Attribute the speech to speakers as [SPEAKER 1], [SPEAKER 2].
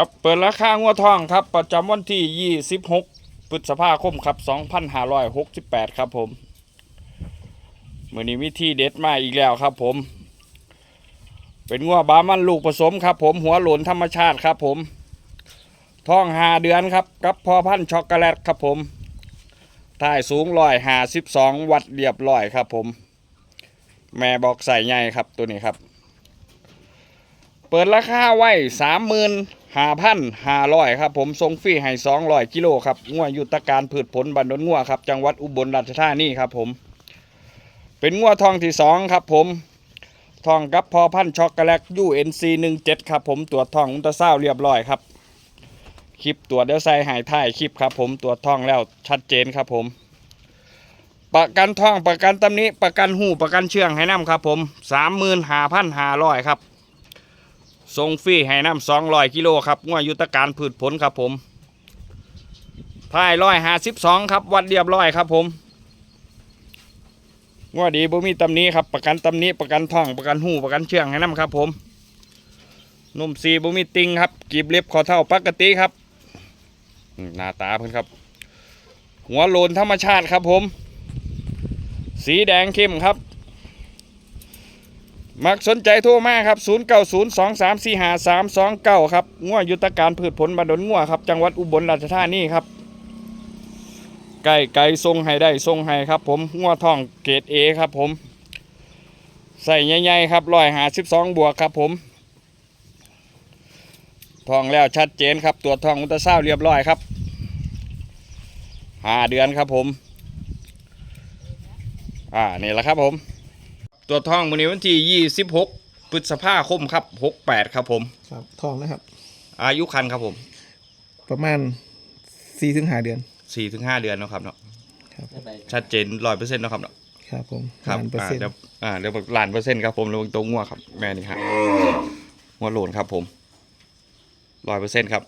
[SPEAKER 1] ครับเปิดราคางวทองครับ ประจำวันที่ 26พฤษภาคมครับ 2568 ครับผมเมื่อนี้มีที่เด็ดมาอีกแล้วครับ ผม เป็นงัวบามันลูกผสมครับ ผมหัวหลนธรรมชาติครับ ผมท้องหาเดือนครับกับพอพันช็อกโกแลตครับผมถ่ายสูงร้อยหาสิบสองวัดเรียบร้อยครับ ผม แม่บอกใส่ใหญ่ครับตัวนี้ครับ เปิดราคาไว้สามหมื่น ห้าพันห้าร้อยครับผมส่งฟรีให้สองร้อยกิโลครับงัวยุตการพืชผลบันดนงัวครับจังหวัดอุบลราชธานีครับผม เป็นงัวทองที่สองครับผมทองกับพอพันช็อกโกแลต UNC 17ครับผมตรวจทองอุตราซาวด์เรียบร้อยครับคลิปตรวจเดี๋ยวใส่หายท้ายคลิปครับผมตรวจทองแล้วชัดเจนครับผม ประกันทองประกันตำนี้ประกันหูประกันเชื่องให้น้ำครับผมสามหมื่นห้าพันห้าร้อยครับ ส่งฟรีให้น้ำสองร้อยกิโลครับงวยุทธการพืชผลครับผมท้ายร้อยห้าสิบสองครับ วัดเรียบร้อยครับผมงวดีบ่มีตำนี้ครับประกันตำนี้ประกันท่องประกันหูประกันเชื่องให้น้ำครับผมนุ่มซีบ่มีติงครับกีบเล็บขอเท่าปกติครับหน้าตาเพิ่อนครับ หัวโลนธรรมชาติครับผม สีแดงเข้มครับ มักสนใจโทรมาครับ 0 9 0 2 3 4 5 3 2 9 ครับง่วยุทธการพืชผลบาดนง่วครับ จังหวัดอุบลราชธานีครับ ไก่ไก่ทรงให้ได้ทรงให้ครับ ผมง่วทองเกรดเอครับ ผม ใส่ใหญ่ๆครับร้อยหาสิบสองบวกครับ ผม ทองแล้วชัดเจนครับ ตัวจทองอุตราซาวด์เรียบร้อยครับห้าเดือนครับผม อ่า นี่แหละครับผม ตัวทองวันนี้วันที่ 26พฤษภาคมครับ 68 ครับผม
[SPEAKER 2] ครับทองนะครับ
[SPEAKER 1] อายุคันครับผม
[SPEAKER 2] ประมาณสี่ถึงห้าเดือน
[SPEAKER 1] 4-5 เดือนเนาะครับเนาะ
[SPEAKER 2] ครับ
[SPEAKER 1] ชัดเจน100%เนาะครับเนาะ
[SPEAKER 2] ครับผม
[SPEAKER 1] ครับ
[SPEAKER 2] ล้านเปอร์
[SPEAKER 1] อ่า
[SPEAKER 2] เซ็นต์
[SPEAKER 1] เดี๋ยวอ่าเดี๋ยวบอกล้านเปอร์เซ็นต์ครับผมระวังตัวงัวครับแม่นี่ครับงัวโหลนครับผม100%ครับ